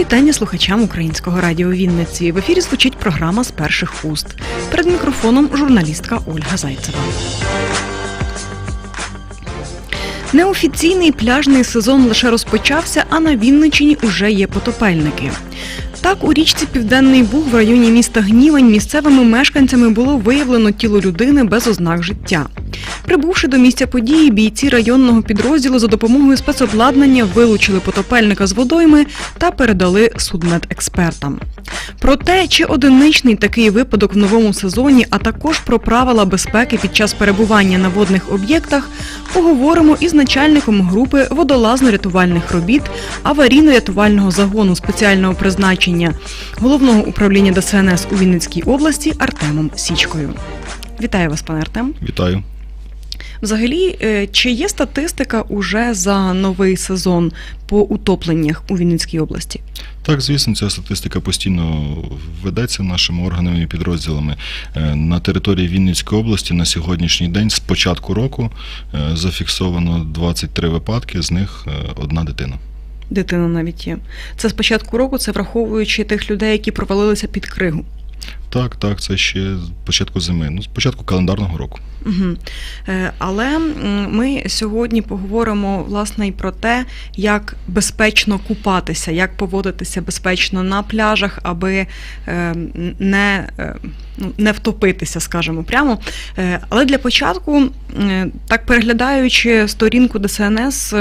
Вітання слухачам українського радіо Вінниці. В ефірі звучить програма з перших уст. Перед мікрофоном журналістка Ольга Зайцева. Неофіційний пляжний сезон лише розпочався, а на Вінничині уже є потопельники. Так, у річці Південний Буг в районі міста Гнівень місцевими мешканцями було виявлено тіло людини без ознак життя. Прибувши до місця події, бійці районного підрозділу за допомогою спецобладнання вилучили потопельника з водойми та передали судмедекспертам. Про те, чи одиничний такий випадок в новому сезоні, а також про правила безпеки під час перебування на водних об'єктах, поговоримо із начальником групи водолазно-рятувальних робіт аварійно-рятувального загону спеціального призначення головного управління ДСНС у Вінницькій області Артемом Січкою. Вітаю вас, пане Артем. Вітаю. Взагалі, е, чи є статистика уже за новий сезон по утопленнях у Вінницькій області? Так, звісно, ця статистика постійно ведеться нашими органами і підрозділами. Е, На території Вінницької області на сьогоднішній день з початку року е, зафіксовано 23 випадки, з них одна дитина. Дитина навіть є. Це з початку року, це враховуючи тих людей, які провалилися під кригу. Так, так, це ще з початку зими, ну, з початку календарного року. Угу. Але ми сьогодні поговоримо власне і про те, як безпечно купатися, як поводитися безпечно на пляжах, аби е, не, е, ну, не втопитися, скажімо прямо. Але для початку, так переглядаючи сторінку ДСНС.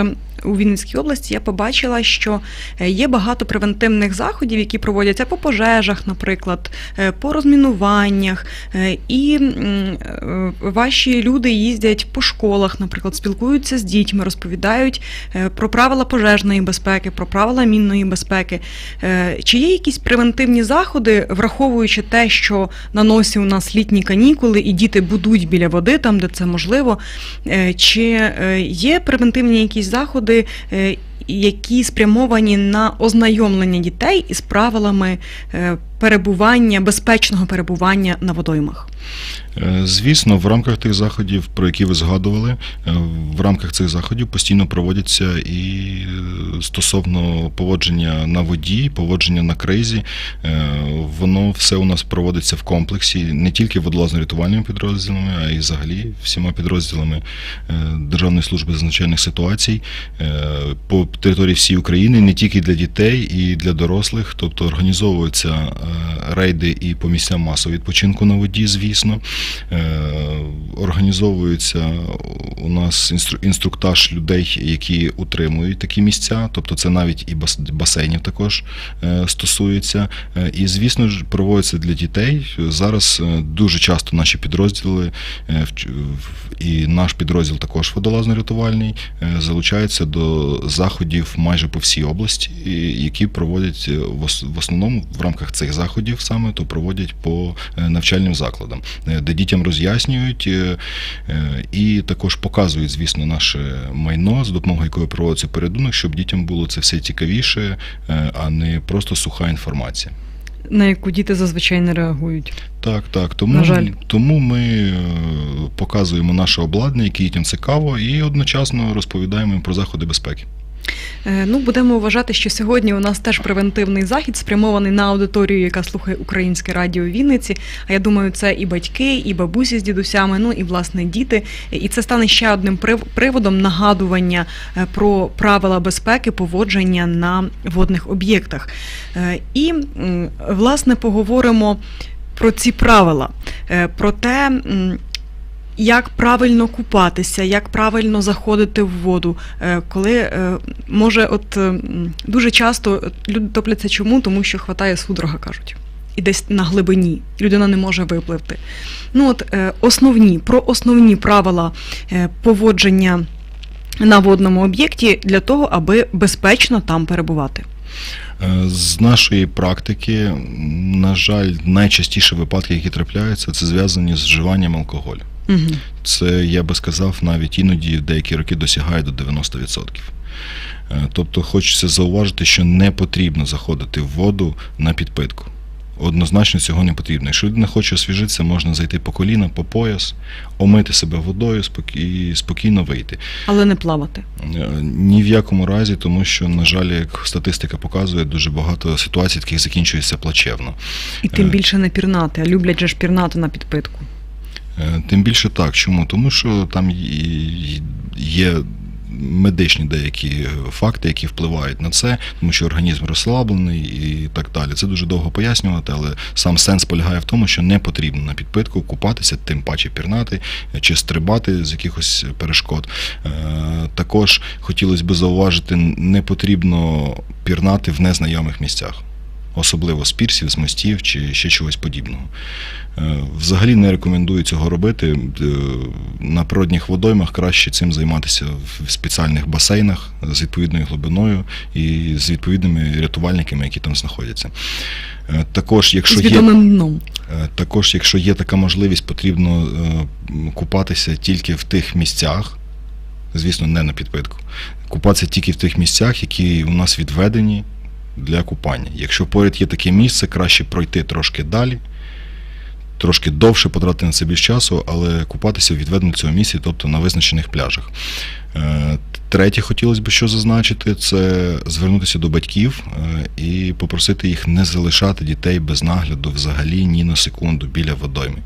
У Вінницькій області я побачила, що е, є багато превентивних заходів, які проводяться по пожежах, наприклад, е, по розмінуваннях. Е, І ваші люди їздять по школах, наприклад, спілкуються з дітьми, розповідають про правила пожежної безпеки, про правила мінної безпеки. Чи є якісь превентивні заходи, враховуючи те, що на носі у нас літні канікули і діти будуть біля води, там де це можливо? Чи є превентивні якісь заходи? Е, Які спрямовані на ознайомлення дітей із правилами е, перебування, безпечного перебування на водоймах? Е, Звісно, в рамках тих заходів, про які ви згадували, е, в рамках цих заходів постійно проводяться і е, стосовно поводження на воді, поводження на кризі. Воно все у нас проводиться в комплексі не тільки водолазно-рятувальними підрозділами, а й взагалі всіма підрозділами Державної служби з надзвичайних ситуацій по території всієї України, не тільки для дітей і для дорослих, тобто організовуються е, рейди і по місцям масового відпочинку на воді, звісно. Е, Організовується у нас інстру- інструктаж людей, які утримують такі місця, тобто це навіть і басейнів також е, стосується. Е, І, звісно ж, проводиться для дітей. Зараз е, дуже часто наші підрозділи е, і наш підрозділ також водолазно-рятувальний е, залучаються до заходів майже по всій області, які проводять е, в основному в рамках цих заходів саме то проводять по е, навчальним закладам, е, де дітям роз'яснюють е, і також показують, звісно, наше майно, з допомогою якої проводиться порятунок, щоб дітям було це все цікавіше, а не просто суха інформація. на яку діти зазвичай не реагують. Так, так. Тому, На жаль. тому ми показуємо наше обладнання, яке дітям цікаво, і одночасно розповідаємо їм про заходи безпеки. Е, Ну, будемо вважати, що сьогодні у нас теж превентивний захід спрямований на аудиторію, яка слухає українське радіо Вінниці. А я думаю, це і батьки, і бабусі з дідусями, ну і власне діти. І це стане ще одним приводом нагадування е, про правила безпеки поводження на водних об'єктах. Е, І власне поговоримо про ці правила, про те. Як правильно купатися, як правильно заходити в воду, е, коли е, може, от е, дуже часто люди топляться чому? Тому що хватає судорога, кажуть. І десь на глибині людина не може випливти. Ну от е, основні про основні правила поводження на водному об'єкті для того, аби безпечно там перебувати. З нашої практики, на жаль, найчастіші випадки, які трапляються, це зв'язані з вживанням алкоголю. Угу. Це, я би сказав, навіть іноді деякі роки досягає до 90%. Е, Тобто хочеться зауважити, що не потрібно заходити в воду на підпитку. однозначно цього не потрібно. Якщо людина хоче освіжитися, можна зайти по коліна, по пояс, омити себе водою і спокійно вийти. Але не плавати. Е, Ні в якому разі, тому що, на жаль, як статистика показує, дуже багато ситуацій таких закінчується плачевно. І тим Е. більше не пірнати, а люблять же ж пірнати на підпитку. Е, Тим більше так. Чому? Тому що там є медичні деякі факти, які впливають на це, тому що організм розслаблений і так далі. Це дуже довго пояснювати, але сам сенс полягає в тому, що не потрібно на підпитку купатися, тим паче пірнати чи стрибати з якихось перешкод. Е, Також хотілося б зауважити, не потрібно пірнати в незнайомих місцях. Особливо з пірсів, з мостів чи ще чогось подібного. Е, Взагалі не рекомендую цього робити. Е, На природних водоймах краще цим займатися в спеціальних басейнах з відповідною глибиною і з відповідними рятувальниками, які там знаходяться. Е, Також, якщо є Також, якщо є така можливість, потрібно купатися тільки в тих місцях, звісно, не на підпитку. Купатися тільки в тих місцях, які у нас відведені для купання. Якщо поряд є таке місце, краще пройти трошки далі, трошки довше потратити на це більш часу, але купатися в відведеному цього місці, тобто на визначених пляжах. Е, Третє, хотілося б що зазначити, це звернутися до батьків е, і попросити їх не залишати дітей без нагляду взагалі ні на секунду біля водойми.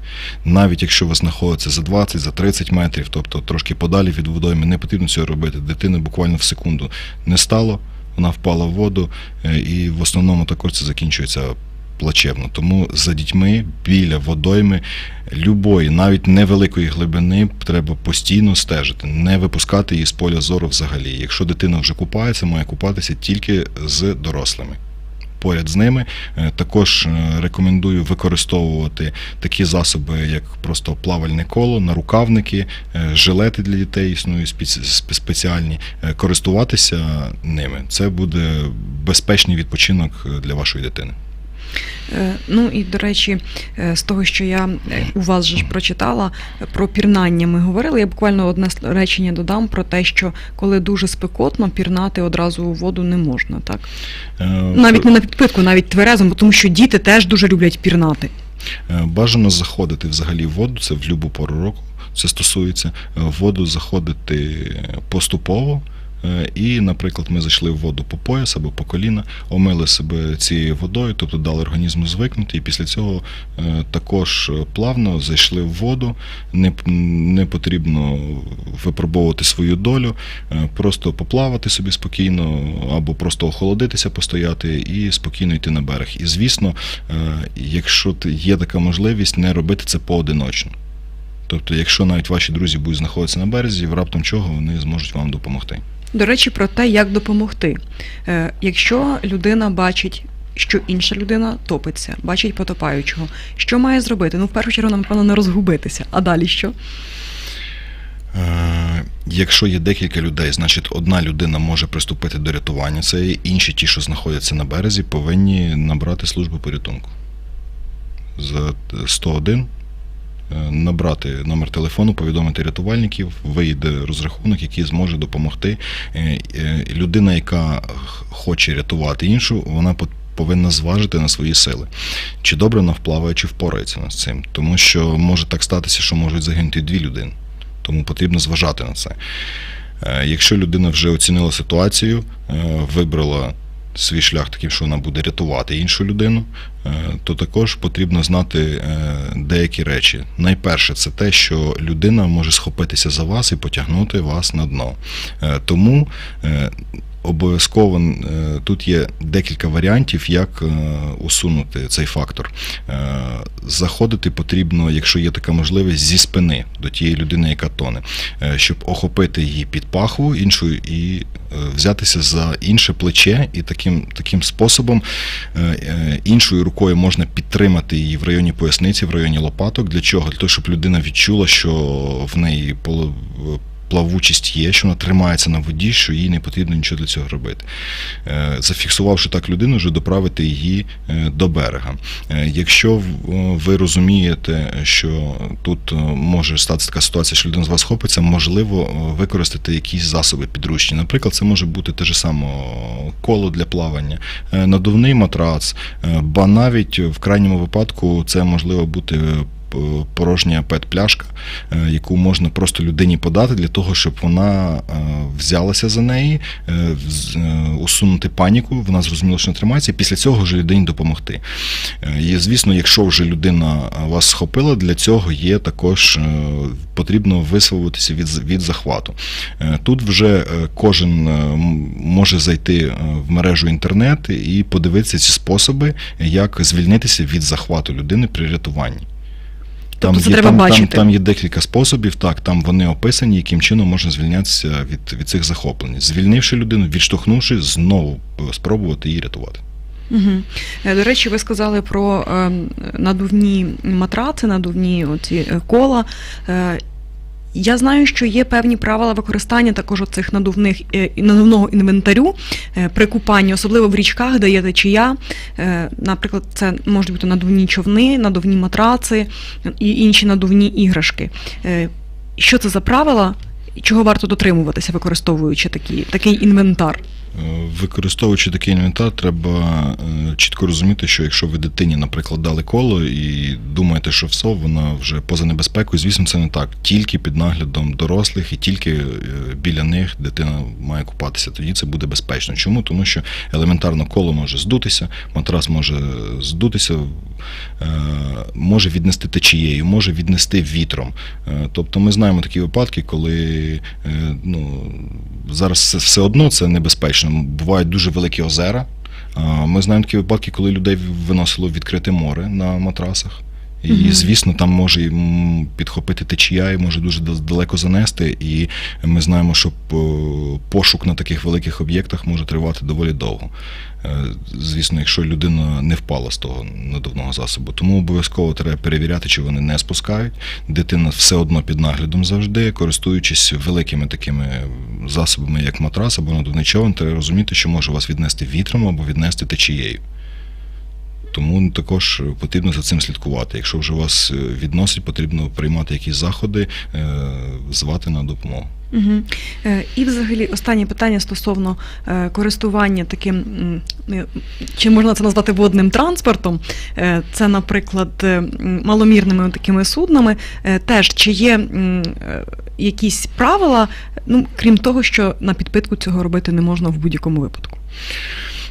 Навіть якщо ви знаходитеся за 20, за 30 метрів, тобто трошки подалі від водойми, не потрібно цього робити. Дитини буквально в секунду не стало, вона впала в воду, е, і в основному також це закінчується плачевно. Тому за дітьми біля водойми любої, навіть невеликої глибини, треба постійно стежити, не випускати її з поля зору взагалі. Якщо дитина вже купається, має купатися тільки з дорослими. Поряд з ними Е, також е, рекомендую використовувати такі засоби, як просто плавальне коло, нарукавники, е, жилети для дітей існують спеціальні. Користуватися ними. Це буде безпечний відпочинок для вашої дитини. Е, Ну і до речі, е, з того, що я е, у вас же ж прочитала про пірнання, ми говорили. Я буквально одне речення додам про те, що коли дуже спекотно, пірнати одразу у воду не можна, так навіть не на підпитку, навіть тверезом, тому що діти теж дуже люблять пірнати. Бажано заходити взагалі в воду, це в будь-яку пору року. Це стосується в воду заходити поступово. Е, І, наприклад, ми зайшли в воду по пояс або по коліна, омили себе цією водою, тобто дали організму звикнути, і після цього е, також плавно зайшли в воду. Не, не потрібно випробовувати свою долю, е, просто поплавати собі спокійно, або просто охолодитися, постояти і спокійно йти на берег. І звісно, якщо є така можливість, не робити це поодиночно. Тобто, якщо навіть ваші друзі будуть знаходитися на березі, в раптом чого вони зможуть вам допомогти. До речі, про те, як допомогти. Е, Якщо людина бачить, що інша людина топиться, бачить потопаючого, що має зробити? Ну, в першу чергу, напевно, не розгубитися. А далі що? Е, Якщо є декілька людей, значить одна людина може приступити до рятування. І інші, ті, що знаходяться на березі, повинні набрати службу порятунку. За 101 е, набрати номер телефону, повідомити рятувальників, вийде розрахунок, який зможе допомогти. Е, е, Людина, яка хоче рятувати іншу, вона повинна зважити на свої сили. Чи добре вона вплаває, чи впорається з цим. Тому що може так статися, що можуть загинути дві людини. Тому потрібно зважати на це. Е, Якщо людина вже оцінила ситуацію, е, вибрала свій шлях таким, що вона буде рятувати іншу людину, е, то також потрібно знати е, деякі речі. Найперше, це те, що людина може схопитися за вас і потягнути вас на дно. Е, Тому е, обов'язково е, тут є декілька варіантів, як е, усунути цей фактор. Е, Заходити потрібно, якщо є така можливість, зі спини до тієї людини, яка тоне, е, щоб охопити її під пахву іншою і е, взятися за інше плече, і таким, таким способом е, е, іншою рукою можна підтримати її в районі поясниці, в районі лопаток. Для чого? Для того, щоб людина відчула, що в неї плавучість є, що вона тримається на воді, що їй не потрібно нічого для цього робити. Е, Зафіксувавши так людину, вже доправити її е, до берега. Е, Якщо ви розумієте, що тут може статися така ситуація, що людина з вас хопиться, можливо використати якісь засоби підручні. Наприклад, це може бути те ж саме коло для плавання, надувний матрац, ба навіть в крайньому випадку це можливо бути. Е, Порожня пет-пляшка, е, яку можна просто людині подати для того, щоб вона е, взялася за неї, усунути паніку, вона зрозуміла, що не тримається, і після цього вже людині допомогти. І, звісно, якщо вже людина вас схопила, для цього є також потрібно висвободитися від, від захвату. Тут вже кожен може зайти в мережу інтернет і подивитися ці способи, як звільнитися від захвату людини при рятуванні. Тобто це є, треба там, бачити. Там, там є декілька способів, так, там вони описані, яким чином можна звільнятися від, від цих захоплень. Звільнивши людину, відштовхнувши, знову е, спробувати її рятувати. Угу. До речі, ви сказали про е, надувні матраци, надувні оці е, кола. Я знаю, що є певні правила використання також цих надувних е, надувного інвентарю е, при купанні, особливо в річках, де є течія. Е, Наприклад, це можуть бути надувні човни, надувні матраци і інші надувні іграшки. Що це за правила? Чого варто дотримуватися, використовуючи такі, такий інвентар? Е, Використовуючи такий інвентар, треба е, чітко розуміти, що якщо ви дитині, наприклад, дали коло і думаєте, що все, вона вже поза небезпекою, звісно, це не так. Тільки під наглядом дорослих і тільки е, біля них дитина має купатися. Тоді це буде безпечно. Чому? Тому що елементарно коло може здутися, матрас може здутися, може віднести течією, може віднести вітром. Тобто ми знаємо такі випадки, коли ну, зараз все одно це небезпечно. Бувають дуже великі озера. Ми знаємо такі випадки, коли людей виносило в відкрите море на матрасах. І, звісно, там може підхопити течія і може дуже далеко занести. І ми знаємо, що пошук на таких великих об'єктах може тривати доволі довго. Е, Звісно, якщо людина не впала з того надувного засобу. Тому обов'язково треба перевіряти, чи вони не спускають. Дитина все одно під наглядом завжди, користуючись великими такими засобами, як матрас або надувний човен, треба розуміти, що може вас віднести вітром або віднести течією. Тому також потрібно за цим слідкувати. Якщо вже вас е, відносить, потрібно приймати якісь заходи, е, звати на допомогу. Угу. І взагалі останнє питання стосовно користування таким, е, чи можна це назвати водним транспортом, це, наприклад, маломірними такими суднами. Теж чи є якісь правила, ну крім того, що на підпитку цього робити не можна в будь-якому випадку.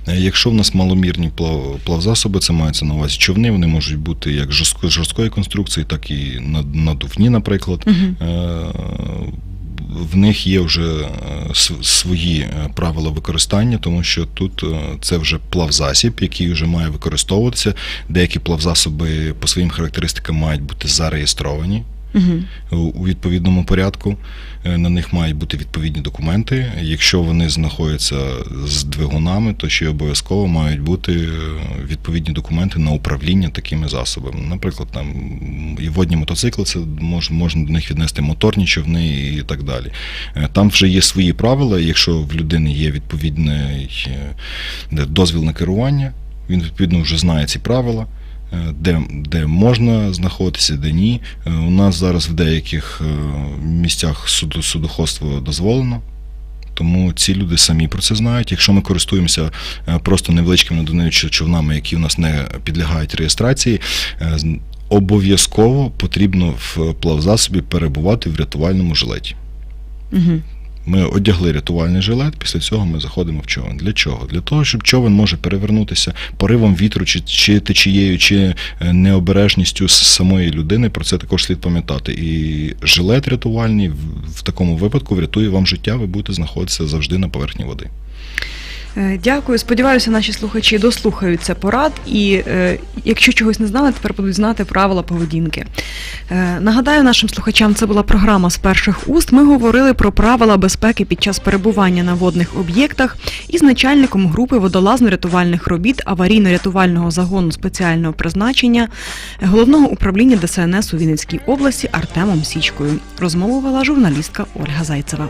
Е, Якщо в нас маломірні плав, плавзасоби, це мається на увазі човни, вони можуть бути як жорстко, жорсткої конструкції, так і над- надувні, наприклад. Угу. Е, В них є вже е, свої правила використання, тому що тут це вже плавзасіб, який вже має використовуватися. Деякі плавзасоби по своїм характеристикам мають бути зареєстровані У- відповідному порядку. Е, На них мають бути відповідні документи. Якщо вони знаходяться з двигунами, то ще обов'язково мають бути е, відповідні документи на управління такими засобами. Наприклад, там і водні мотоцикли, це мож, можна до них віднести моторні човни і так далі. Е, Там вже є свої правила. Якщо в людини є відповідний дозвіл на керування, він відповідно вже знає ці правила. Е, Де, де можна знаходитися, де ні. Е, У нас зараз в деяких е, місцях суду, судоходство дозволено, тому ці люди самі про це знають. Якщо ми користуємося просто невеличкими надувними човнами, які у нас не підлягають реєстрації, обов'язково потрібно в плавзасобі перебувати в рятувальному жилеті. Угу. Ми одягли рятувальний жилет, після цього ми заходимо в човен. Для чого? Для того, щоб човен може перевернутися поривом вітру, чи, чи течією, чи е, необережністю самої людини. Про це також слід пам'ятати. І жилет рятувальний в такому випадку врятує вам життя, ви будете знаходитися завжди на поверхні води. Е, Дякую. Сподіваюся, наші слухачі дослухаються порад, і е, якщо чогось не знали, тепер будуть знати правила поведінки. Е, нагадаю нашим слухачам, це була програма з перших уст. Ми говорили про правила безпеки під час перебування на водних об'єктах із начальником групи водолазно-рятувальних робіт аварійно-рятувального загону спеціального призначення головного управління ДСНС у Вінницькій області Артемом Січкою. Розмову вела журналістка Ольга Зайцева.